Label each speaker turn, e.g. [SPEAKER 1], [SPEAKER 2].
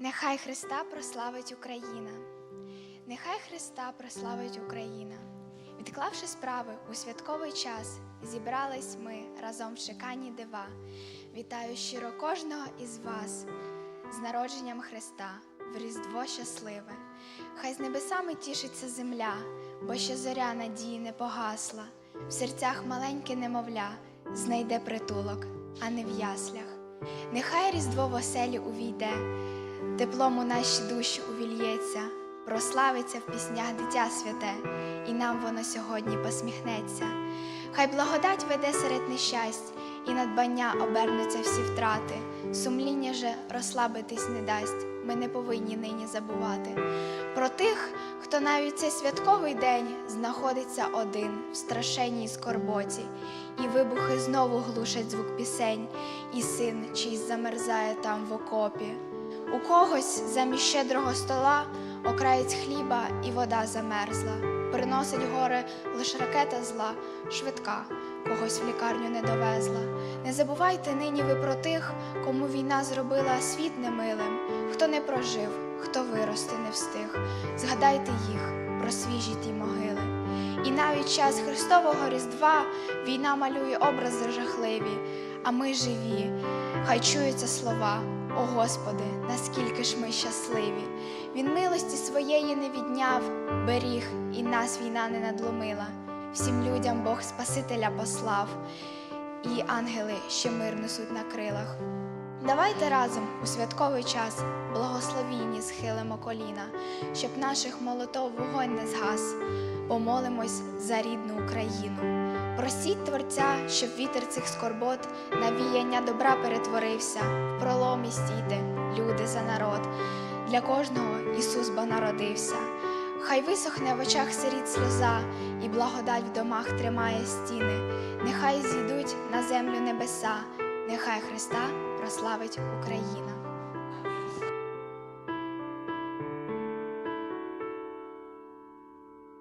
[SPEAKER 1] Нехай Христа прославить Україна, нехай Христа прославить Україна. Відклавши справи у святковий час, зібрались ми разом в чеканні дива. Вітаю щиро кожного із вас з народженням Христа в Різдво щасливе. Хай з небесами тішиться земля, бо ще зоря надії не погасла. В серцях маленьке немовля знайде притулок, а не в яслях. Нехай Різдво в оселі увійде, теплом у наші душі увільється, прославиться в піснях дитя святе, і нам воно сьогодні посміхнеться. Хай благодать веде серед нещасть, і надбання обернуться всі втрати. Сумління же розслабитись не дасть. Ми не повинні нині забувати. Про тих, хто навіть цей святковий день знаходиться один в страшенній скорботі, і вибухи знову глушать звук пісень, і син чийсь замерзає там в окопі. У когось замість щедрого стола окраєць хліба і вода замерзла. Приносить горе лиш ракета зла, швидка, когось в лікарню не довезла. Не забувайте нині ви про тих, кому війна зробила світ немилим, хто не прожив, хто вирости не встиг. Згадайте їх про свіжі ті могили. І навіть час Христового Різдва війна малює образи жахливі, а ми живі. Хай чуються слова. О Господи, наскільки ж ми щасливі! Він милості своєї не відняв, беріг, і нас війна не надломила. Всім людям Бог Спасителя послав, і ангели ще мир несуть на крилах. Давайте разом у святковий час благословінні схилимо коліна, щоб наших молотов вогонь не згас. Помолимось за рідну Україну. Просіть Творця, щоб вітер цих скорбот на віяння добра перетворився. В проломі стійте, люди за народ. Для кожного Ісус бо народився. Хай висохне в очах сиріт сльоза, і благодать в домах тримає стіни. Нехай зійдуть на землю небеса, нехай Христа прославить Україна.